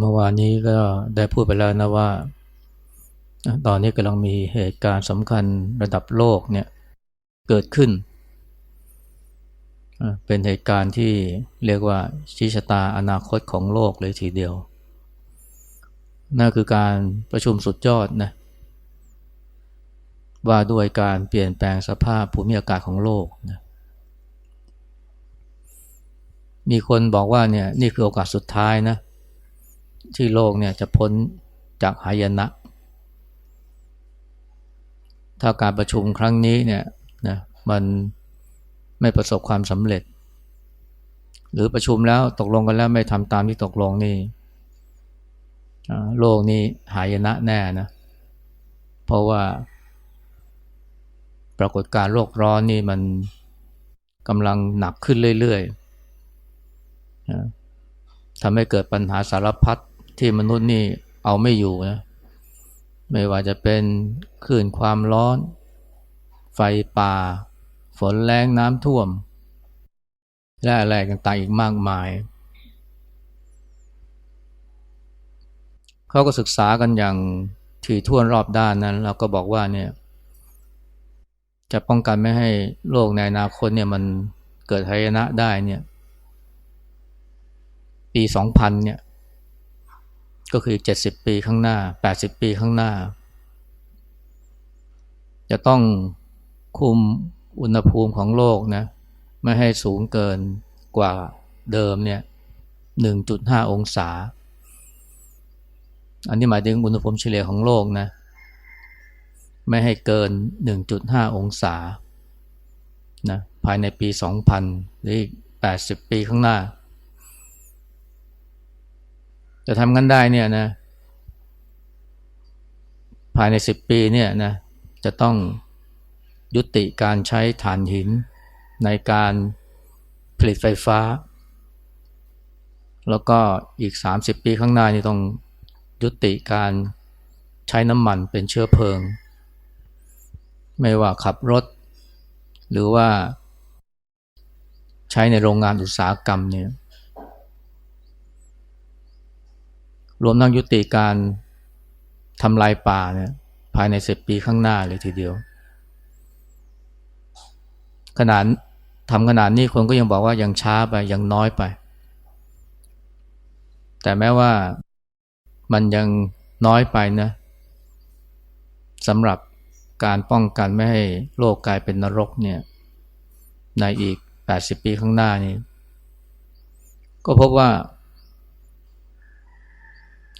เมื่อวานนี้ก็ได้พูดไปแล้วนะว่า ตอนนี้กำลังมีเหตุการณ์สำคัญระดับโลกเนี่ยเกิดขึ้น เป็นเหตุการณ์ที่เรียกว่าชี้ชะตาอนาคตของโลกเลยทีเดียว นั่นคือการประชุมสุดยอดนะว่าด้วยการเปลี่ยนแปลงสภาพภูมิอากาศของโลกนะมีคนบอกว่าเนี่ยนี่คือโอกาสสุดท้ายนะ ที่โลกเนี่ยจะพ้นจากหายนะ ถ้าการประชุมครั้งนี้เนี่ยนะมันไม่ประสบความสำเร็จ หรือประชุมแล้วตกลงกันแล้วไม่ทำตามที่ตกลงนี่โลกนี้หายนะแน่นะ เพราะว่า ปรากฏการโลกร้อนนี่มันกำลังหนักขึ้นเรื่อยๆทำให้เกิดปัญหาสารพัด ที่มนุษย์นี่เอาไม่อยู่นะไม่ว่าจะเป็นคลื่นความร้อน ไฟป่า ฝนแรงน้ำท่วม และอะไรต่างๆอีกมากมาย เขาก็ศึกษากันอย่างถี่ถ้วนรอบด้านนั้นเราก็บอกว่าเนี่ยจะป้องกันไม่ให้โลกในอนาคตเนี่ยมันเกิดหายนะได้เนี่ย ปี 2000 เนี่ย ก็คือ 70 ปีข้างหน้า 80 ปีข้างหน้า จะต้องคุมอุณหภูมิของโลกนะไม่ให้สูงเกินกว่าเดิมเนี่ย 1.5 องศา อันนี้หมายถึงอุณหภูมิเฉลี่ยของโลกนะ ไม่ให้เกิน 1.5 องศานะภายในปี 2000 หรืออีก 80 ปีข้างหน้า จะทำกันได้เนี่ยนะ ภายใน10ปีเนี่ยนะจะต้องยุติการใช้ถ่านหิน ในการผลิตไฟฟ้า แล้วก็อีก 30 ปีข้างหน้านี่ต้องยุติการใช้น้ำมันเป็นเชื้อเพลิง ไม่ว่าขับรถ หรือว่าใช้ในโรงงานอุตสาหกรรมเนี่ย รวมทั้งยุติการทำลายป่าเนี่ยภายในสิบปีข้างหน้าเลยทีเดียว ขนาดทำขนาดนี้คนก็ยังบอกว่ายังช้าไปยังน้อยไป แต่แม้ว่ามันยังน้อยไปนะสำหรับการป้องกันไม่ให้โลกกลายเป็นนรกเนี่ยในอีก 80 ปีข้างหน้านี้ ก็พบว่า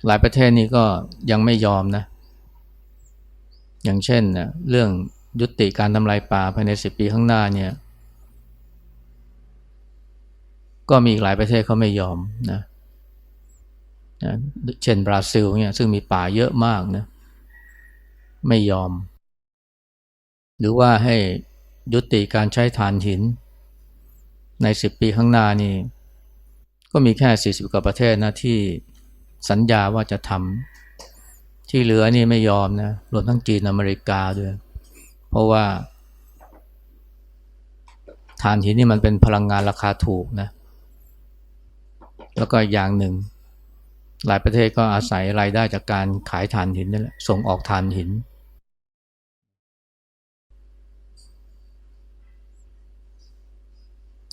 หลายประเทศนี้ก็ยังไม่ยอมนะ อย่างเช่นนะเรื่องยุติการทำลายป่าภายใน10ปีข้างหน้าเนี่ย ก็มีอีกหลายประเทศเขาไม่ยอมนะนะเช่นบราซิลเนี่ยซึ่งมีป่าเยอะมากนะไม่ยอม หรือว่าให้ยุติการใช้ถ่านหิน ใน10ปีข้างหน้านี่ก็มีแค่40กว่าประเทศนะที่ สัญญาว่าจะทำที่เหลือนี่ไม่ยอมนะรวมทั้งจีนอเมริกาด้วย เพราะว่าถ่านหินนี่มันเป็นพลังงานราคาถูกนะ แล้วก็อย่างหนึ่ง หลายประเทศก็อาศัยรายได้จากการขายถ่านหินนี่แหละส่งออกถ่านหิน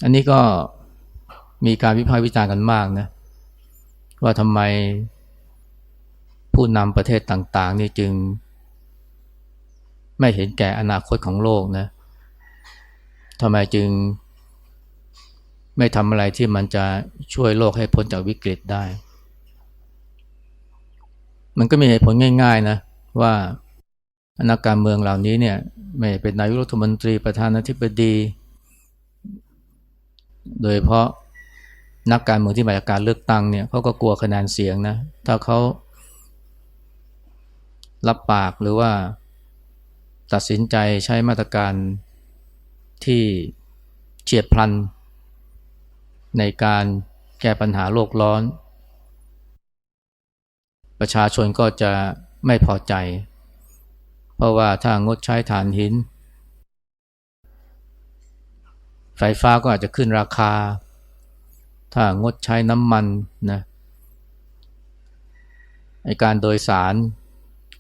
อันนี้ก็มีการวิพากษ์วิจารณ์กันมากนะ ว่าทำไมผู้นำประเทศต่างๆ นี่จึง ไม่เห็นแก่อนาคตของโลกนะทำไมจึง ไม่ทำอะไรที่มันจะช่วยโลกให้พ้นจากวิกฤตได้ มันก็มีเหตุผลง่าย ๆนะ ว่านักการเมืองเหล่านี้เนี่ย ไม่เป็นนายกรัฐมนตรีประธานาธิบดี โดยเพราะ นักการเมืองที่มาจากการเลือกตั้งเนี่ยเขาก็กลัวคะแนนเสียงนะ ถ้าเขารับปากหรือว่าตัดสินใจใช้มาตรการที่เฉียดพลัน ในการแก้ปัญหาโลกร้อน ประชาชนก็จะไม่พอใจ เพราะว่าถ้างดใช้ถ่านหิน ไฟฟ้าก็อาจจะขึ้นราคา ถ้างดใช้น้ำมันนะในการโดยสาร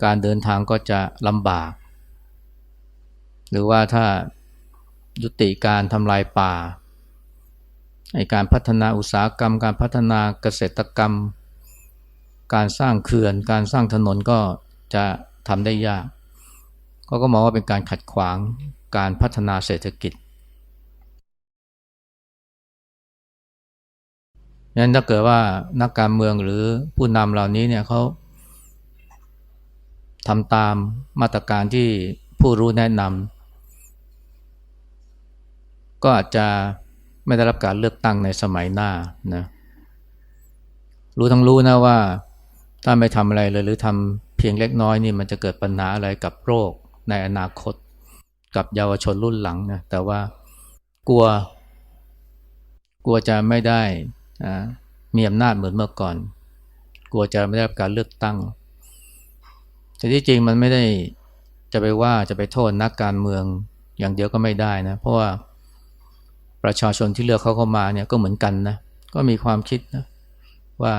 การเดินทางก็จะลำบาก หรือว่าถ้ายุติการทำลายป่าในการพัฒนาอุตสาหกรรม การพัฒนาเกษตรกรรม การสร้างเขื่อน การสร้างถนนก็จะทำได้ยากเขาก็มองว่าเป็นการขัดขวางการพัฒนาเศรษฐกิจ งั้นถ้าเกิดว่านักการเมืองหรือผู้นำเหล่านี้เนี่ยเขาทำตามมาตรการที่ผู้รู้แนะนำก็อาจจะไม่ได้รับการเลือกตั้งในสมัยหน้านะรู้ทั้งรู้นะว่า ถ้าไม่ทำอะไรเลยหรือทำเพียงเล็กน้อยนี่มันจะเกิดปัญหาอะไรกับโรคในอนาคตกับเยาวชนรุ่นหลังนะแต่ว่ากลัว กลัวจะไม่ได้ มีอำนาจเหมือนเมื่อก่อน กลัวจะไม่ได้รับการเลือกตั้ง แต่ที่จริงมันไม่ได้จะไปว่าจะไปโทษนักการเมืองอย่างเดียวก็ไม่ได้นะ เพราะว่าประชาชนที่เลือกเขาเข้ามาเนี่ยก็เหมือนกันนะ ก็มีความคิดนะว่า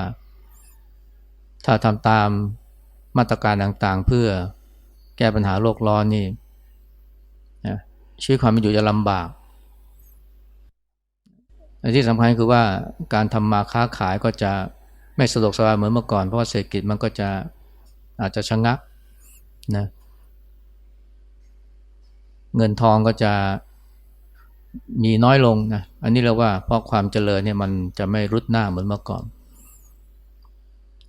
ถ้าทำตามมาตรการต่างๆ เพื่อแก้ปัญหาโลกร้อนนี่นะชีวิตความเป็นอยู่จะลำบาก อที่สำคัญคือว่าการทำมาค้าขายก็จะไม่สะดวกสบายเหมือนเมื่อก่อน เพราะว่าเศรษฐกิจมันก็จะอาจจะชะงักนะเงินทองก็จะมีน้อยลงนะอันนี้เราว่าเพราะความเจริญเนี่ยมันจะไม่รุดหน้าเหมือนเมื่อก่อน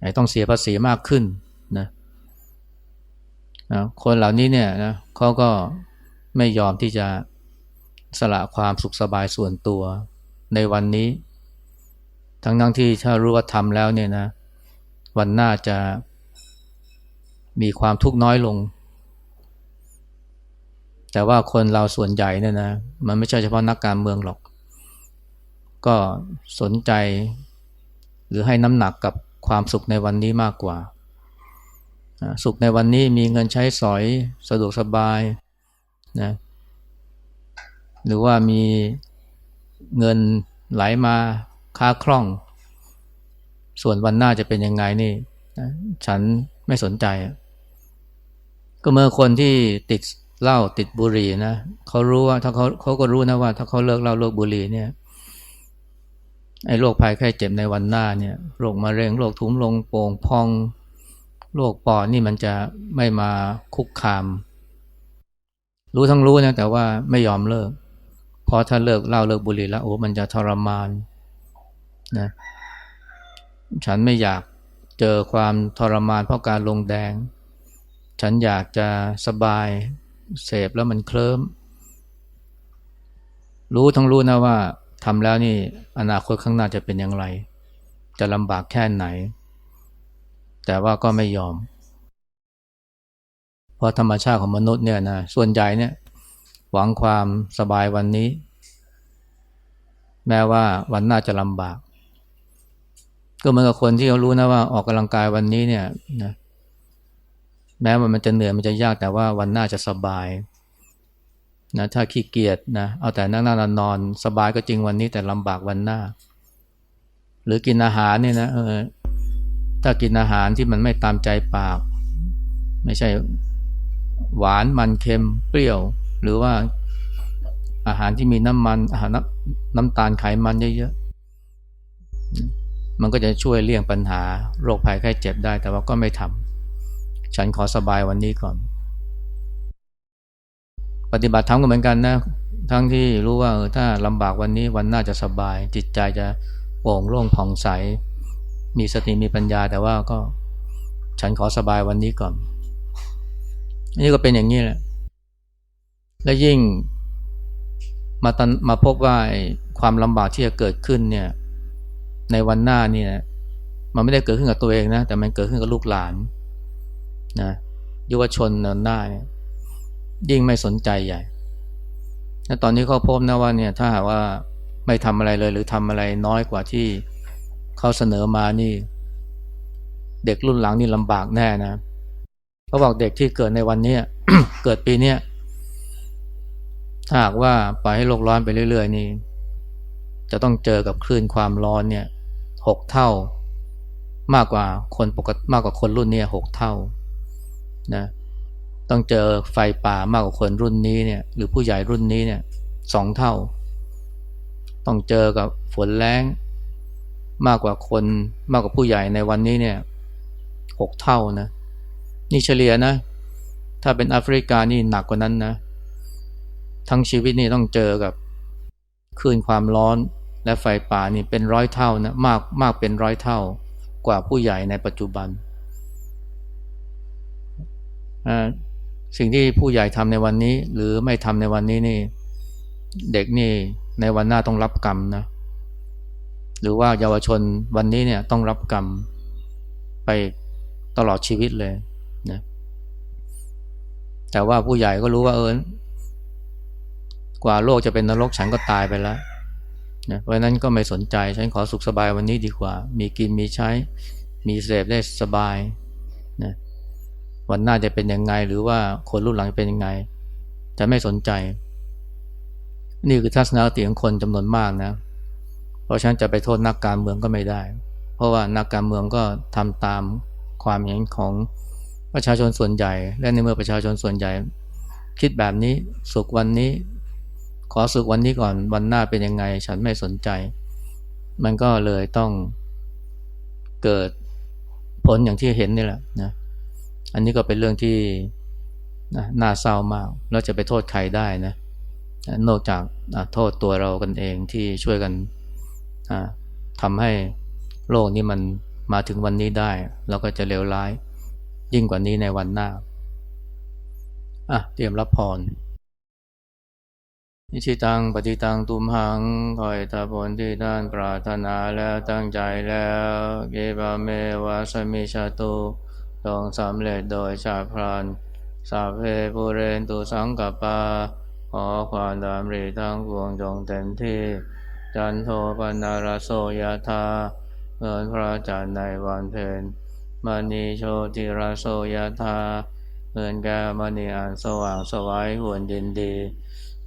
ไอ้ต้องเสียภาษีมากขึ้นนะนะคนเหล่านี้เนี่ยนะเขาก็ไม่ยอมที่จะสละความสุขสบายส่วนตัว ในวันนี้ ทั้งทั้งที่ถ้ารู้ว่าทำแล้วเนี่ยนะ วันหน้าจะมีความทุกข์น้อยลง แต่ว่าคนเราส่วนใหญ่เนี่ยนะ มันไม่ใช่เฉพาะนักการเมืองหรอก ก็สนใจ หรือให้น้ำหนักกับความสุขในวันนี้มากกว่า สุขในวันนี้มีเงินใช้สอยสะดวกสบายนะหรือว่ามี เงินไหลมาค้าคล่อง ส่วนวันหน้าจะเป็นยังไงนี่ฉันไม่สนใจ ก็เมื่อคนที่ติดเหล้าติดบุหรี่นะเขารู้ว่าถ้าเขาเขาก็รู้นะว่า ถ้าเขาเลิกเหล้าเลิกบุหรี่เนี่ยไอ้โรคภัยไข้เจ็บในวันหน้าเนี่ยโรคมะเร็งโรคทุ้มลงโป่งพองโรคปอดนี่มันจะไม่มาคุกคาม รู้ทั้งรู้นะแต่ว่าไม่ยอมเลิก ราะถ้าเลิกเหล้าเลิกบุหรี่แล้วโอ้มันจะทรมานนะฉันไม่อยากเจอความทรมานเพราะการลงแดง ฉันอยากจะสบายเสพแล้วมันเคลิ้มรู้ทั้งรู้นะว่าทำแล้วนี่อนาคตข้างหน้าจะเป็นอย่างไร จะลำบากแค่ไหน แต่ว่าก็ไม่ยอม เพราะธรรมชาติของมนุษย์เนี่ยนะส่วนใหญ่เนี่ย หวังความสบายวันนี้ แม้ว่าวันหน้าจะลำบาก ก็เหมือนกับคนที่เขารู้นะว่าออกกำลังกายวันนี้เนี่ยนะแม้ว่ามันจะเหนื่อยมันจะยากแต่ว่าวันหน้าจะสบายนะถ้าขี้เกียจนะเอาแต่นั่งนั่งนอนสบายก็จริงวันนี้แต่ลำบากวันหน้า หรือกินอาหารเนี่ยนะเออถ้ากินอาหารที่มันไม่ตามใจปาก ไม่ใช่หวานมันเค็มเปรี้ยว หรือว่าอาหารที่มีน้ำมัน อาหารน้ำตาลไขมันเยอะๆ มันก็จะช่วยเลี่ยงปัญหาโรคภัยไข้เจ็บได้ แต่ว่าก็ไม่ทำฉันขอสบายวันนี้ก่อน ปฏิบัติธรรมก็เหมือนกันนะ ทั้งที่รู้ว่าถ้าลำบากวันนี้วันหน้าจะสบาย จิตใจจะโปร่งโล่งผ่องใส มีสติมีปัญญา แต่ว่าก็ฉันขอสบายวันนี้ก่อนนี่ก็เป็นอย่างนี้แหละ และยิ่งมาตันมาพบว่าความลำบากที่จะเกิดขึ้นเนี่ยในวันหน้าเนี่ยมันไม่ได้เกิดขึ้นกับตัวเองนะแต่มันเกิดขึ้นกับลูกหลานนะยุวชนหน้าเนี่ยยิ่งไม่สนใจใหญ่และตอนนี้เขาพบนะว่าเนี่ยถ้าหากว่าไม่ทำอะไรเลย หรือทำอะไรน้อยกว่าที่เขาเสนอมานี่ เด็กรุ่นหลังนี่ลำบากแน่นะเขาบอกเด็กที่เกิดในวันนี้เกิดปีนี้ ถ้าหากว่าปล่อยให้โลกร้อนไปเรื่อย ๆ นี่ จะต้องเจอกับคลื่นความร้อนเนี่ยหกเท่ามากกว่าคนปกติมากกว่าคนรุ่นนี้หกเท่านะต้องเจอไฟป่ามากกว่าคนรุ่นนี้เนี่ยหรือผู้ใหญ่รุ่นนี้เนี่ยสองเท่า ต้องเจอกับฝนแรงมากกว่าคนมากกว่าผู้ใหญ่ในวันนี้เนี่ยหกเท่านะนี่เฉลี่ยนะ ถ้าเป็นแอฟริกานี่หนักกว่านั้นนะ ทั้งชีวิตนี่ต้องเจอกับคลื่นความร้อนและไฟป่านี่เป็นร้อยเท่านะมากมากเป็นร้อยเท่ากว่าผู้ใหญ่ในปัจจุบัน สิ่งที่ผู้ใหญ่ทำในวันนี้ หรือไม่ทำในวันนี้นี่ เด็กนี่ในวันหน้าต้องรับกรรมนะหรือว่าเยาวชนวันนี้เนี่ยต้องรับกรรมไปตลอดชีวิตเลยนะแต่ว่าผู้ใหญ่ก็รู้ว่าเออ กว่าโลกจะเป็นนรกฉันก็ตายไปแล้วนะเพราะนั้นก็ไม่สนใจฉันขอสุขสบายวันนี้ดีกว่า มีกินมีใช้ มีเสพได้สบายนะวันหน้าจะเป็นยังไงหรือว่าคนรุ่นหลังจะเป็นยังไง จะไม่สนใจ นี่คือทัศนคติของคนจำนวนมากนะ เพราะฉันจะไปโทษนักการเมืองก็ไม่ได้ เพราะว่านักการเมืองก็ทำตามความเห็นของประชาชนส่วนใหญ่ และในเมื่อประชาชนส่วนใหญ่ คิดแบบนี้สุขวันนี้ ขอสุขวันนี้ก่อนวันหน้าเป็นยังไง ฉันไม่สนใจ มันก็เลยต้องเกิดผลอย่างที่เห็นนี่แหละนะอันนี้ก็เป็นเรื่องที่นะน่าเศร้ามาก แล้วจะไปโทษใครได้นะนอกจากโทษตัวเรากันเองที่ช่วยกันทำให้โลกนี้มันมาถึงวันนี้ได้แล้วก็จะเลวร้ายยิ่งกว่านี้ในวันหน้าอะเตรียมรับพร นิชิตังปฏิตังตุมหังคอยตาผลที่ท่านปรารถนาแล้วตั้งใจแล้วเกบาเมวาสมิชาตุลงสำเร็จโดยชาพรานสาเพปุเรนตุสังกปาขอความดำริทั้งปวงจงเต็มที่ จันโทปนารโสยธาเงินพระจันทร์ในวันเพ็ญมณีโชติรโสยธาเงินแก้มณีอันสว่างสวัยหวนดินดี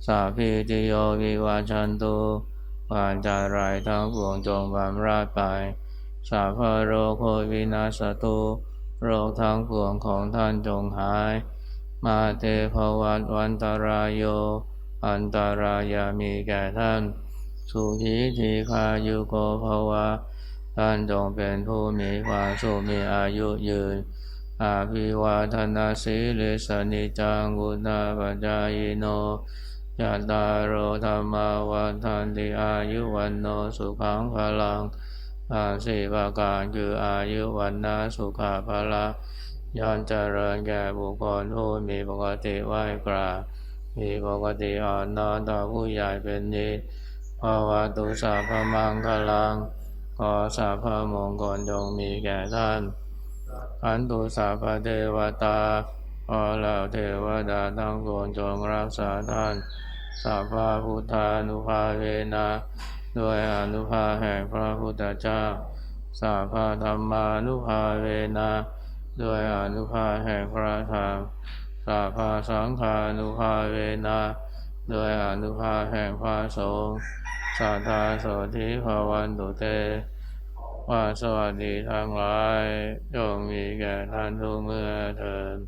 สาพีติโยวิวาชันตุผ่านจารายทั้งปวงจงบำราดไป สาพโรโควินาสตุโรคทั้งปวงของท่านจงหาย มาเตภวัตวันตรายโย อันตรายามีแก่ท่าน สุขีทีคายุโกภวะ ท่านจงเป็นผู้มีความสุขมีอายุยืน อาภิวาทนาสีลิสนิจังกุณาปัจจายโน ยะตาโรธรรมาวันทันติอายุวันโนสุขังพลังอาสีประการคืออายุวันนาสุขาภละย่อนเจริญแก่บุคคลผู้มีปกติไหวกราบมีปกติอ่อนน้อมต่อผู้ใหญ่เป็นนิสภาวะตุสาพมังคลังขอสาพมงคลจงมีแก่ท่านขันตุสาพเทวตา ขอเหล่าเทวดาทั้งปวงจงรักษาท่านสาพพาพุทธานุภาเวนะด้วยอนุภาแห่งพระพุทธเจ้าสาภาธรรมานุภาเวนะด้วยอนุภาแห่งพระธรรมสาภาสังฆานุภาเวนะด้วยอนุภาแห่งพระสงฆ์สาธาโสธิภาวันตุเตว่าสวัสดีทั้งหลายจงมีแก่ท่านทุกเมื่อเถิด